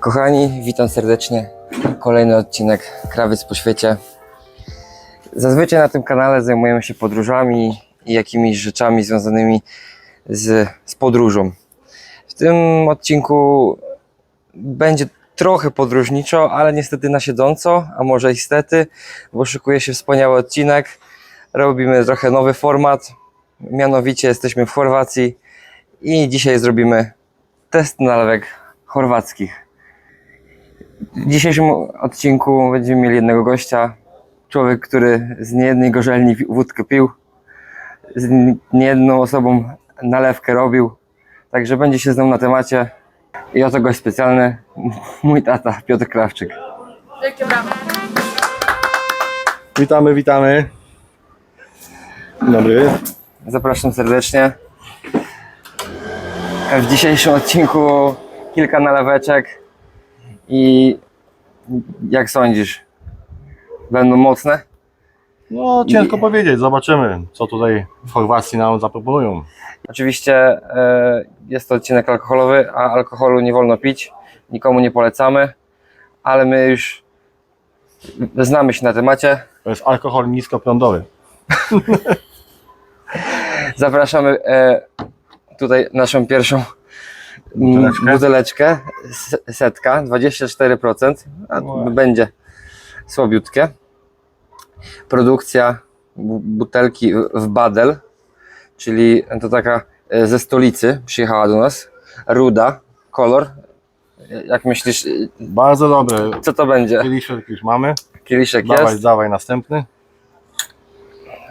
Kochani, witam serdecznie. Kolejny odcinek Krawiec po świecie. Zazwyczaj na tym kanale zajmujemy się podróżami i jakimiś rzeczami związanymi z, z podróżą. W tym odcinku będzie trochę podróżniczo, ale niestety na siedząco, a może i stety, bo szykuje się wspaniały odcinek. Robimy trochę nowy format, mianowicie jesteśmy w Chorwacji i dzisiaj zrobimy test nalewek chorwackich. W dzisiejszym odcinku będziemy mieli jednego gościa. Człowiek, który z niejednej gorzelni wódkę pił, z niejedną osobą nalewkę robił. Także będzie się znał na temacie. I oto gość specjalny, mój tata Piotr Krawczyk. Wielkie brawa. Witamy, witamy. Dzień dobry. Zapraszam serdecznie. W dzisiejszym odcinku kilka naleweczek i jak sądzisz, będą mocne? No ciężko powiedzieć, zobaczymy co tutaj w Chorwacji nam zaproponują. Oczywiście e, jest to odcinek alkoholowy, a alkoholu nie wolno pić, nikomu nie polecamy, ale my już znamy się na temacie. To jest alkohol niskoprądowy. Zapraszamy e, tutaj naszą pierwszą Buteleczkę. buteleczkę, s- setka, 24%, a będzie słabiutkie. Produkcja bu- butelki w- w Badel, czyli to taka e, ze stolicy przyjechała do nas, ruda, kolor. Jak myślisz, e, Bardzo dobry. co to będzie? Kieliszek już mamy. Kieliszek Dawaj, jest, dawaj następny.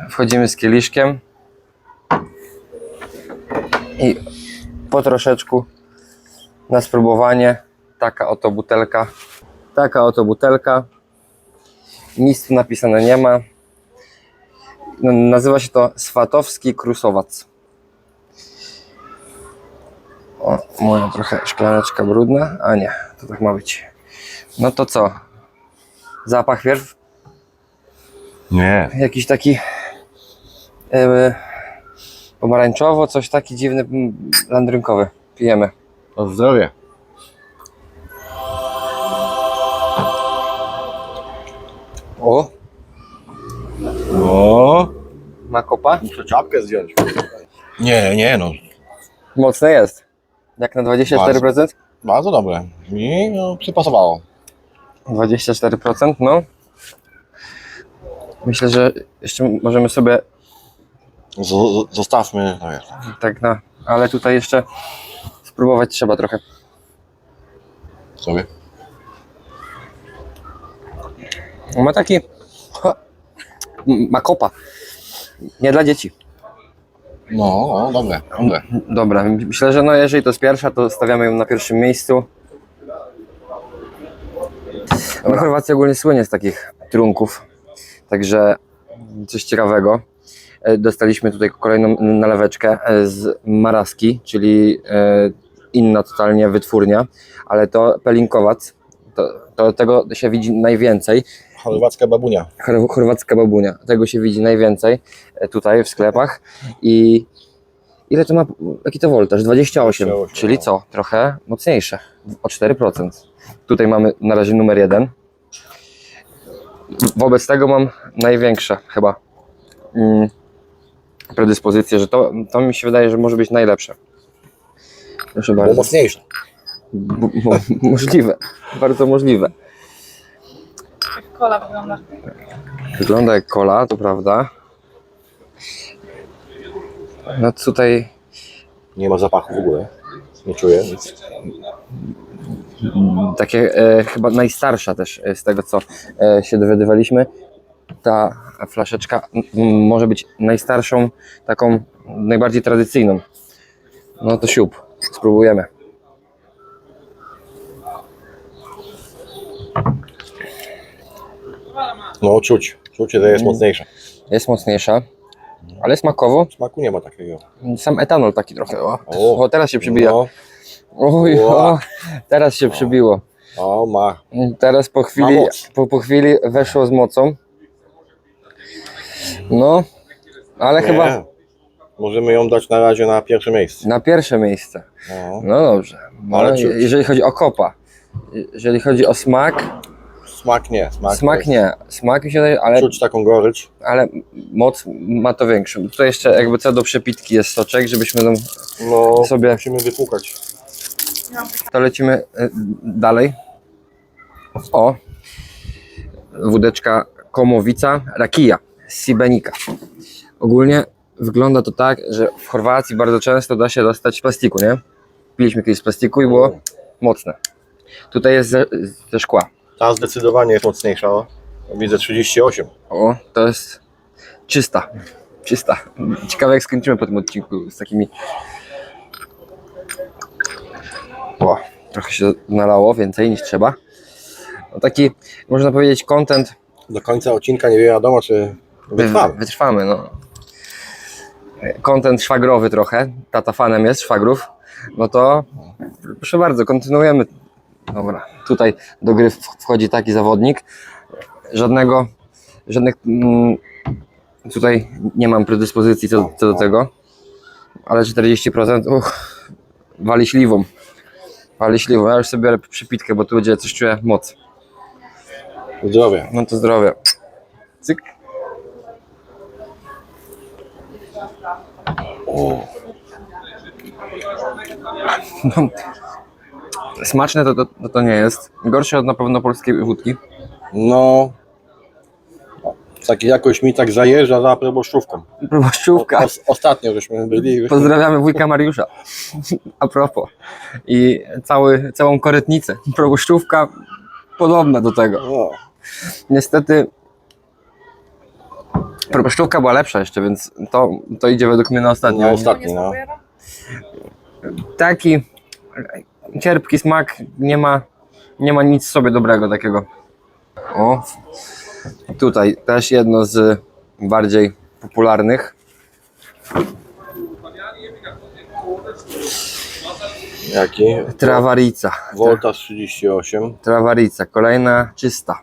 wchodzimy z kieliszkiem i po troszeczku na spróbowanie. Taka oto butelka. Taka oto butelka. Nic tu napisane nie ma. No, nazywa się to Swatowski Krusowac. O, moja trochę szklaneczka brudna, a nie, to tak ma być. No to co? Zapach wierw? Nie. jakiś taki e, pomarańczowo, coś taki dziwny, landrynkowy. Pijemy. To zdrowie. O, No. ma kopa? Muszę czapkę zdjąć. Nie, nie no. Mocne jest. Jak na 24%? Bardzo dobre. Mi no, przypasowało. 24%, no. Myślę, że jeszcze możemy sobie Z, zostawmy. No jest. tak na... Ale tutaj jeszcze spróbować trzeba trochę. Sobie. Ma taki... Ma kopa. Nie dla dzieci. No, no, dobre, dobre. Dobra, myślę, że no jeżeli to jest pierwsza, to stawiamy ją na pierwszym miejscu. No, Chorwacja ogólnie słynie z takich trunków, także coś ciekawego. E, Dostaliśmy tutaj kolejną naleweczkę e, z Maraski, czyli e, inna totalnie wytwórnia, ale to Pelinkowac, to, to tego się widzi najwięcej. Chorwacka babunia. Chor- chorwacka babunia. Tego się widzi najwięcej e, tutaj w sklepach. I ile to ma, jaki to woltaż? 28, 28, czyli no. co? Trochę mocniejsze, o 4%. Tutaj mamy na razie numer jeden. Wobec tego mam największe chyba mm, predyspozycje, że to, to mi się wydaje, że może być najlepsze. Proszę bardzo. mocniejsze. B- mo- możliwe, bardzo możliwe. Jak kola wygląda. Wygląda jak kola, to prawda. No tutaj Nie ma zapachu w ogóle. Nie czuję nic. takie e, chyba najstarsza też e, z tego co e, się dowiadywaliśmy. Ta flaszeczka m, m, może być najstarszą, taką najbardziej tradycyjną. No to siup, spróbujemy. No czuć. Czucie, że jest mocniejsze. Jest mocniejsza, ale smakowo Smaku nie ma takiego. sam etanol taki trochę. O, O. o teraz się przybija. No. Oj, Ła. o, teraz się przybiło. O, ma. Teraz po Ma chwili, moc. po, po chwili weszło z mocą. No, ale chyba Nie. Możemy ją dać na razie na pierwsze miejsce. na pierwsze miejsce. No. No dobrze. No, Ale jeżeli chodzi o kopa, jeżeli chodzi o smak, Smak nie. Smak, smak jest- nie. Smak mi się daje, ale, Czuć taką gorycz. ale moc ma to większą. Tutaj jeszcze jakby co do przepitki jest soczek, żebyśmy tam No, Sobie- musimy wypłukać. To lecimy y, dalej. O, wódeczka Komowica Rakija z Sibenika. Ogólnie wygląda to tak, że w Chorwacji bardzo często da się dostać plastiku, nie? Piliśmy kiedyś z plastiku i było mocne. Tutaj jest ze, ze szkła. Ta zdecydowanie jest mocniejsza. o. Widzę 38. O, to jest czysta. Czysta. Ciekawe jak skończymy po tym odcinku z takimi. O, trochę się nalało, więcej niż trzeba. No taki, można powiedzieć, content Do końca odcinka nie wiadomo, czy wytrwamy. Wytrwamy, no. Content szwagrowy trochę. Tata fanem jest szwagrów. No to proszę bardzo, kontynuujemy. Dobra, tutaj do gry wchodzi taki zawodnik. Żadnego, żadnych mm, tutaj nie mam predyspozycji co, co do tego. Ale 40% uch, wali śliwą. Wali śliwą. Ja już sobie biorę przypitkę, bo tu będzie coś czuję moc. Zdrowie. No to zdrowie. Cyk. No, smaczne to, to, to, nie jest. Gorsze od na pewno polskiej wódki. No, tak jakoś mi tak zajeżdża za proboszczówką. Proboszczówka. Os, ostatnio żeśmy byli. Pozdrawiamy wujka Mariusza. A propos. I cały, całą korytnicę. Proboszczówka podobna do tego. No, Niestety proboszczówka była lepsza jeszcze, więc to, to idzie według mnie na ostatnią. Na ostatni. No. taki cierpki smak, nie ma, nie ma nic w sobie dobrego takiego. O, tutaj też jedno z bardziej popularnych. Jaki? Trawarica. Volta 38. Trawarica, kolejna czysta.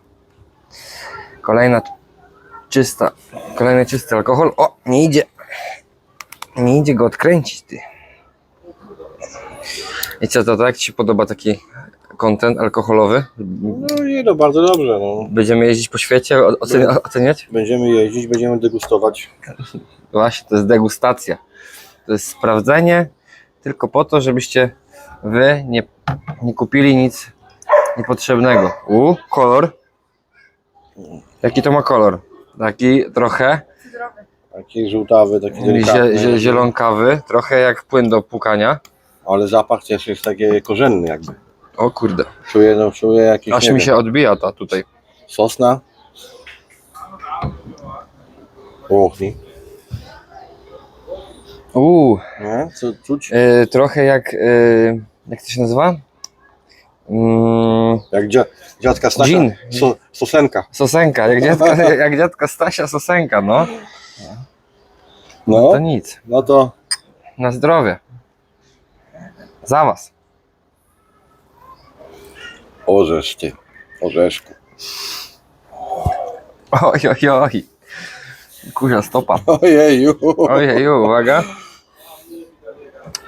Kolejna czysta, kolejny czysty alkohol. O, nie idzie. Nie idzie go odkręcić, ty. I co to, tak? Ci się podoba taki content alkoholowy? No i to bardzo dobrze. No. Będziemy jeździć po świecie, o- oceni- oceniać? Będziemy jeździć, będziemy degustować. Właśnie, to jest degustacja. To jest sprawdzenie tylko po to, żebyście wy nie, nie kupili nic niepotrzebnego. U, kolor. Jaki to ma kolor? Taki trochę Zdrowy. Taki żółtawy, taki zie, delikatny. zie, zielonkawy, trochę jak płyn do płukania. Ale zapach też jest taki korzenny jakby. O kurde, Czuję, no, czuję jakiś, aż nie mi wiem, się odbija ta tutaj. sosna. Łochni. Uuu, Nie? Co czuć? y, trochę jak, y, jak to się nazywa? Mm, Jak dzia, dziadka Stasia. Gin. So, sosenka. sosenka, jak dziadka, jak dziadka Stasia Sosenka, no. No, To nic. no to Na zdrowie. Za was. orzesz ty. Orzeszku. Oj, oj, oj. Kurza stopa. Ojeju. Ojeju, uwaga.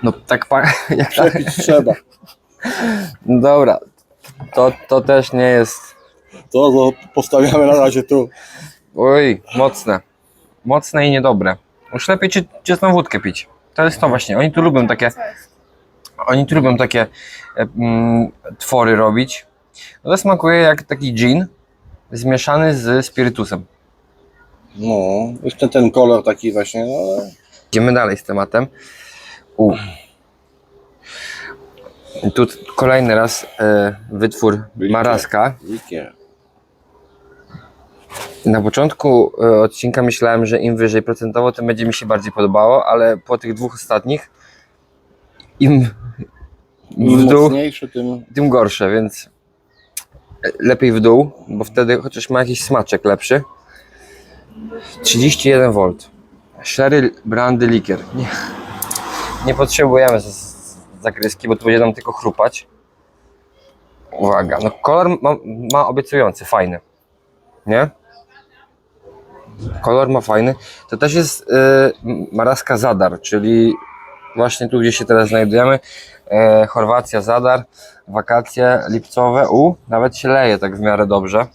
No tak pa... Jak. Przepić trzeba. Dobra. To, to też nie jest... To, to postawiamy na razie tu. Oj, mocne. Mocne i niedobre. Już lepiej czy, czystą wódkę pić. To jest to właśnie. Oni tu lubią takie... Oni tu lubią takie e, mm, twory robić. No to smakuje jak taki gin zmieszany z spirytusem. No, jeszcze ten kolor taki właśnie, no ale Idziemy dalej z tematem. U. Tu kolejny raz e, wytwór Maraska. Na początku e, odcinka myślałem, że im wyżej procentowo, tym będzie mi się bardziej podobało, ale po tych dwóch ostatnich im w Im dół, mocniejszy, tym tym gorsze, więc lepiej w dół, bo wtedy chociaż ma jakiś smaczek lepszy. 31 V. Sherry Brandy Likier. Nie, nie potrzebujemy z- zakryski, bo to będzie nam tylko chrupać. Uwaga, no kolor ma, ma obiecujący, fajny. Nie? Kolor ma fajny. To też jest y, maraska Zadar, czyli właśnie tu, gdzie się teraz znajdujemy. E, Chorwacja, Zadar, wakacje lipcowe. U, nawet się leje tak w miarę dobrze.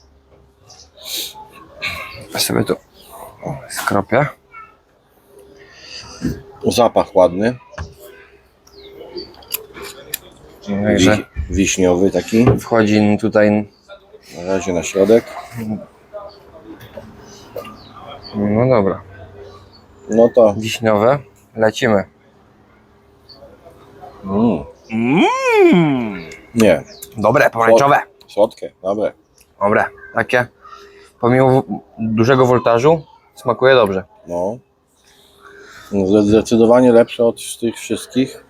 Ja sobie tu skropię. Zapach ładny. Także Wi- wiśniowy taki. wchodzi tutaj, Na razie na środek. no dobra, No to. wiśniowe. Lecimy. Mm. Nie, Dobre, pomarańczowe. słodkie, dobre. Dobre, takie pomimo w- dużego woltażu smakuje dobrze. No. No, Zdecydowanie lepsze od tych wszystkich.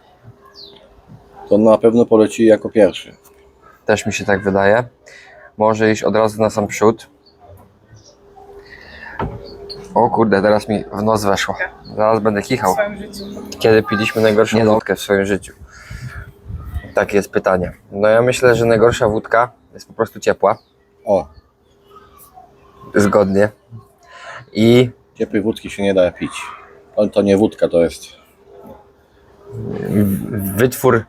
To na pewno poleci jako pierwszy. Też mi się tak wydaje. Może iść od razu na sam przód. O kurde, teraz mi w nos weszło. Zaraz będę w kichał. swoim życiu. Kiedy piliśmy najgorszą wódkę w swoim życiu? Takie jest pytanie. No ja myślę, że najgorsza wódka jest po prostu ciepła. O, Zgodnie. I ciepłej wódki się nie da pić. To, to nie wódka, to jest. wytwór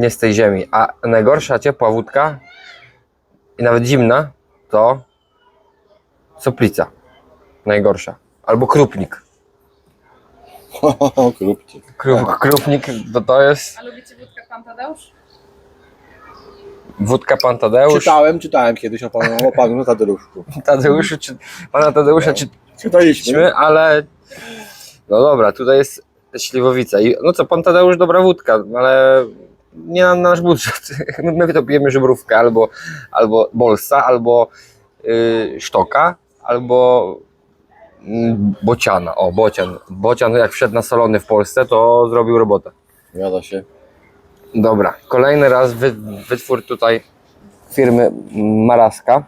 nie z tej ziemi. A najgorsza ciepła wódka i nawet zimna to soplica. Najgorsza. Albo krupnik. Krupki. Krup, krupnik to, to jest A lubicie wódkę Pan Tadeusz? wódka pan Tadeusz. Czytałem, czytałem kiedyś o panu, o panu Tadeuszu. Tadeuszu, czy, pana Tadeusza Czytaliśmy. czytaliśmy, ale no dobra, tutaj jest śliwowica. I no co, pan Tadeusz dobra wódka, ale nie na nasz budżet. My to pijemy żebrówkę albo, albo bolsa, albo yy, sztoka, albo mm, bociana. O, bocian. Bocian jak wszedł na salony w Polsce, to zrobił robotę. Zgadza się. Dobra, kolejny raz wy, wytwór tutaj firmy Maraska.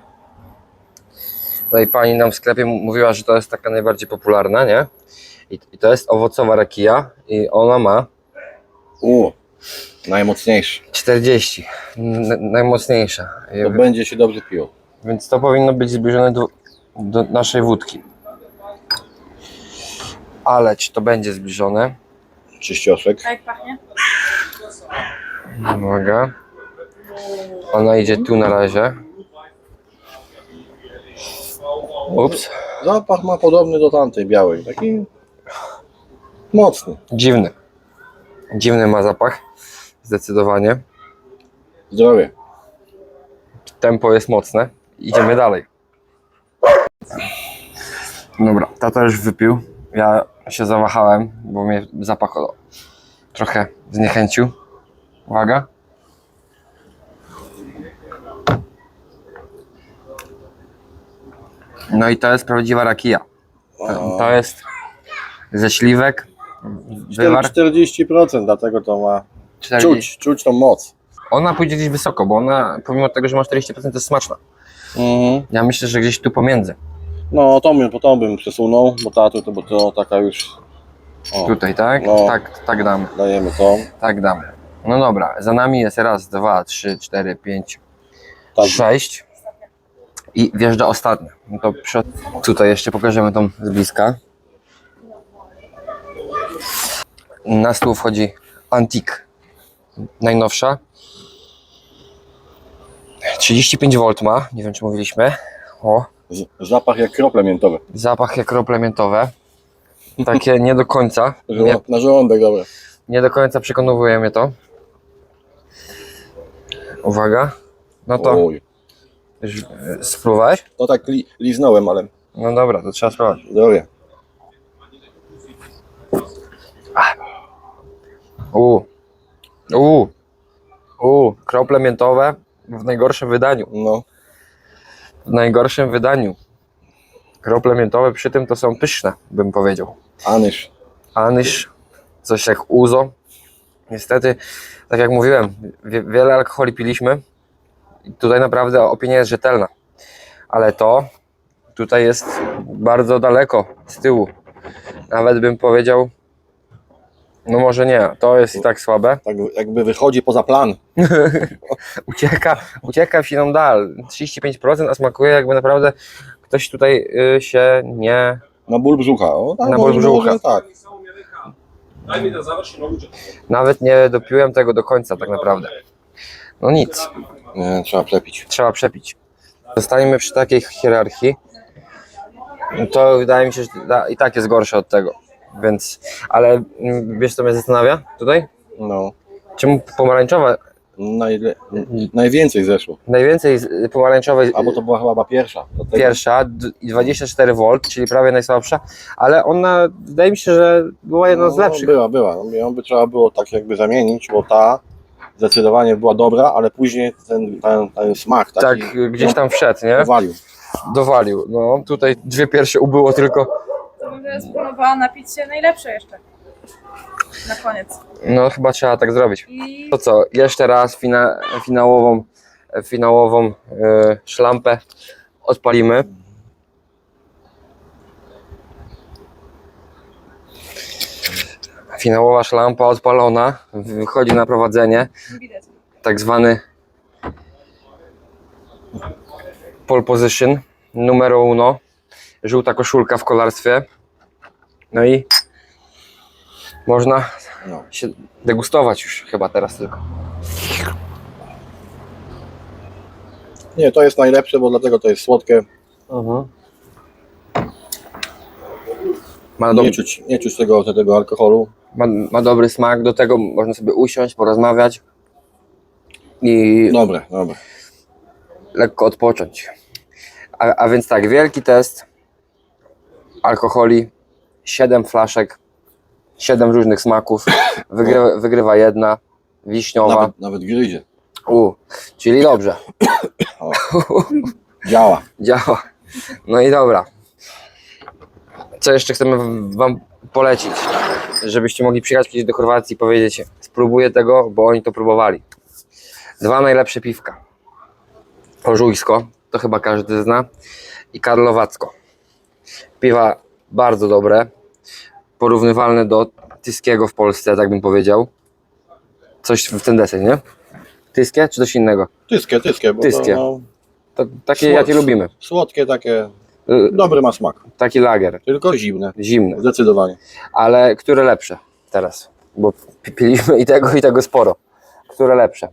Tutaj pani nam w sklepie mówiła, że to jest taka najbardziej popularna, nie? I, i to jest owocowa rakija i ona ma U, najmocniejszy. 40, n- najmocniejsza. To będzie się dobrze piło. Więc to powinno być zbliżone do, do naszej wódki. Ale czy to będzie zbliżone? Czyścioszek. A jak pachnie? Uwaga. Ona idzie tu na razie. Ups. Zapach ma podobny do tamtej białej. Taki mocny. Dziwny. Dziwny ma zapach. Zdecydowanie. Zdrowie. Tempo jest mocne. Idziemy dalej. Dobra, tata już wypił. Ja się zawahałem, bo mnie zapach trochę zniechęcił. Uwaga. No i to jest prawdziwa rakija. To, to jest ze śliwek. Wywar 40%, dlatego to ma 40. czuć, czuć tą moc. Ona pójdzie gdzieś wysoko, bo ona pomimo tego, że ma 40% to jest smaczna. Mhm. Ja myślę, że gdzieś tu pomiędzy. No to bym, to bym przesunął, bo ta to, bo to taka już. O, Tutaj, tak? No. Tak, tak damy. dajemy to. Tak damy. No dobra, za nami jest raz, dwa, trzy, cztery, pięć, Tak. sześć. I wjeżdża ostatnia. No to przy... Tutaj jeszcze pokażemy tą z bliska. Na stół wchodzi Antik. Najnowsza. 35 V ma, nie wiem czy mówiliśmy. O, Z, zapach jak krople miętowe. zapach jak krople miętowe. Takie nie do końca. Nie, Na żołądek, dobra. nie do końca przekonuje mnie to. Uwaga. No to Oj. już, e, spróbowałeś? To tak li, liznąłem, ale No dobra, to trzeba spróbować. zdrowie. U. U. U. Krople miętowe w najgorszym wydaniu. No, W najgorszym wydaniu. Krople miętowe przy tym to są pyszne, bym powiedział. anysz. Anysz, coś jak uzo. Niestety, tak jak mówiłem, wie, wiele alkoholi piliśmy. I tutaj naprawdę opinia jest rzetelna. Ale to tutaj jest bardzo daleko z tyłu. Nawet bym powiedział, no może nie, to jest i tak słabe. Tak jakby wychodzi poza plan. Ucieka, ucieka w siną dal. 35%, a smakuje jakby naprawdę ktoś tutaj y, się nie Na ból brzucha. O, tak, Na może- ból brzucha. może Tak. Daj mi. Nawet nie dopiłem tego do końca tak naprawdę. No nic, Nie, trzeba plepić. trzeba przepić. Zostaniemy przy takiej hierarchii. To wydaje mi się, że da- i tak jest gorsze od tego. Więc, ale mm, wiesz co mnie zastanawia tutaj? No. Czemu pomarańczowa, Najle... Najwięcej zeszło. najwięcej z- pomarańczowej Albo to była chyba chyba pierwsza. Do tego- pierwsza d- i 24 V, czyli prawie najsłabsza, ale ona wydaje mi się, że była jedną z No, lepszych. Była, była. Ją by trzeba było tak jakby zamienić, bo ta zdecydowanie była dobra, ale później ten, ten, ten smak Tak, taki gdzieś tam wszedł, nie? walił. Dowalił. No, tutaj dwie pierwsze ubyło tylko. Będę spróbowała napić się najlepsze jeszcze. Na koniec. No, chyba trzeba tak zrobić. I To co, jeszcze raz fina, finałową, finałową e, szlampę odpalimy. Finałowa szlampa odpalona, wychodzi na prowadzenie, widać. tak zwany pole position, numero uno, żółta koszulka w kolarstwie. No i można No. się degustować już chyba teraz tylko. Nie, to jest najlepsze, bo dlatego to jest słodkie. Ma, do, Nie czuć, nie czuć tego, tego alkoholu. ma, ma dobry smak, do tego można sobie usiąść, porozmawiać i Dobre, dobre. lekko odpocząć. A, a więc tak, wielki test alkoholi, 7 flaszek, 7 różnych smaków, wygrywa, wygrywa jedna, wiśniowa, Nawet, nawet gryzie. u, czyli dobrze, Działa. działa. No i dobra. Co jeszcze chcemy Wam polecić, żebyście mogli przyjechać kiedyś do Chorwacji i powiedzieć, spróbuję tego, bo oni to próbowali. Dwa najlepsze piwka. Orzujsko, to chyba każdy zna, i Karlowacko. Piwa bardzo dobre, porównywalne do Tyskiego w Polsce, tak bym powiedział. Coś w ten deseń, nie? Tyskie czy coś innego? Tyskie, tyskie. Bo Tyskie. To, no, To, takie Słod- jakie lubimy. słodkie takie, Y, dobry ma smak. Taki lager, Tylko zimne. zimny. Zdecydowanie. Ale które lepsze teraz? Bo pi- piliśmy i tego, i tego sporo. Które lepsze?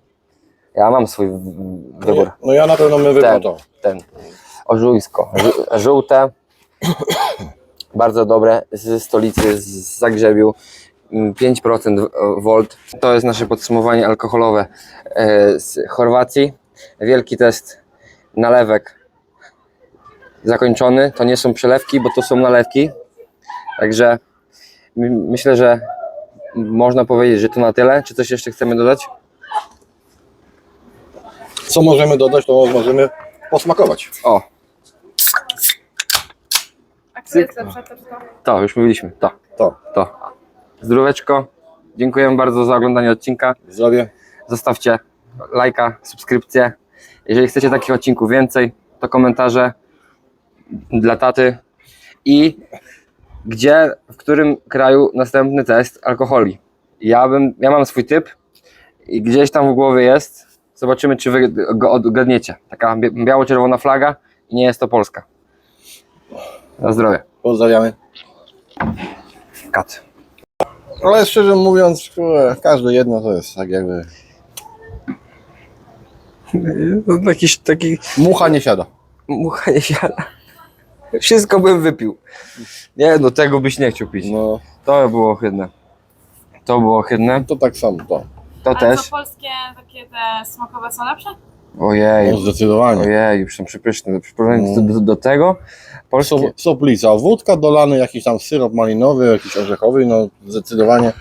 Ja mam swój w- wybór. No ja na pewno bym wybrał Ten, to. ten. Orzujsko. Żu- Żółte. Bardzo dobre. Z stolicy, z Zagrzebiu. Mm, 5% volt. To jest nasze podsumowanie alkoholowe e, z Chorwacji. Wielki test nalewek zakończony. To nie są przelewki, bo to są nalewki. Także my- myślę, że można powiedzieć, że to na tyle. Czy coś jeszcze chcemy dodać? Co możemy dodać, to możemy posmakować. O, Lepsza, to już mówiliśmy. To, To. to. Zdróweczko. Dziękuję bardzo za oglądanie odcinka. Zdrowie. Zostawcie lajka, subskrypcję. Jeżeli chcecie takich odcinków więcej, to komentarze dla taty. I gdzie, w którym kraju następny test alkoholi. Ja bym, ja mam swój typ i gdzieś tam w głowie jest. Zobaczymy, czy wy go odgadniecie. Taka biało-czerwona flaga i nie jest to Polska. Na zdrowie. Pozdrawiamy. Kat. Ale szczerze mówiąc, kurde, każde jedno to jest tak jakby... Jakiś taki Mucha nie siada. mucha nie siada. Wszystko bym wypił. Nie, no tego byś nie chciał pić. No, To było ohydne. To było ohydne. to tak samo, to. To Ale też. co polskie takie te smakowe są lepsze? Ojej. No, zdecydowanie. Ojej, już są przepyszne. W porównaniu do, do, do tego polskie. So, soplica, wódka dolany, jakiś tam syrop malinowy, jakiś orzechowy, no zdecydowanie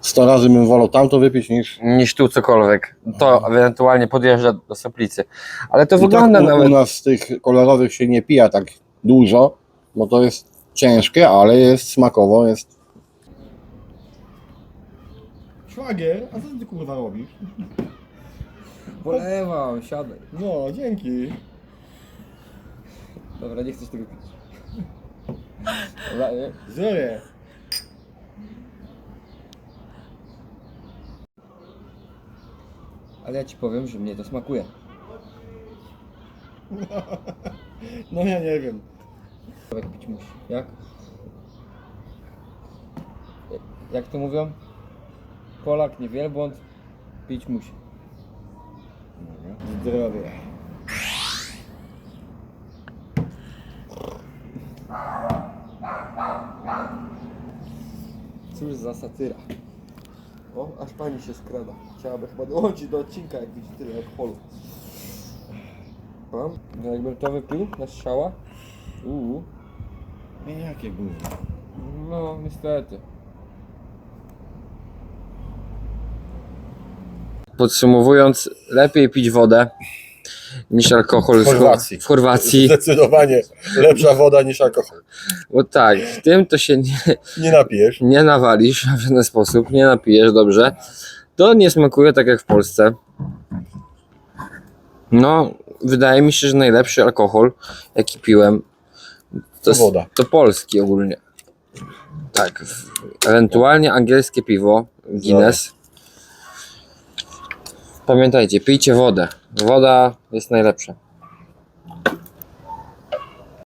100 razy bym wolał tamto wypić niż... niż tu cokolwiek. To ewentualnie podjeżdża do soplicy. Ale to I wygląda tak u, u nawet. nas tych kolorowych się nie pija tak dużo, bo to jest ciężkie, ale jest smakowo, jest... Szwagier, a co ty kurwa robisz? Polewam, siadaj. No, dzięki. Dobra, nie chcesz tego pić. Zdrowie. Ale ja ci powiem, że mnie to smakuje. No ja nie wiem. Człowiek pić musi. Jak? jak to mówią? Polak nie wielbłąd, pić musi. Zdrowie. Cóż za satyra. O, aż pani się skrada. Chciałaby chyba dołączyć do odcinka, jak widzi tyle alkoholu. Mam? No jakbym to wypił na strzała? Uuu. Nie, jakie gówno. No, niestety. Podsumowując, lepiej pić wodę niż alkohol W Chorwacji. w Chorwacji. Zdecydowanie lepsza woda niż alkohol. Bo tak, w tym to się nie, Nie napijesz. nie nawalisz w żaden sposób, nie napijesz dobrze. To nie smakuje tak jak w Polsce. No, wydaje mi się, że najlepszy alkohol, jaki piłem, to, jest- woda. to polski ogólnie. Tak, ewentualnie angielskie piwo, Guinness. Pamiętajcie, pijcie wodę. Woda jest najlepsza.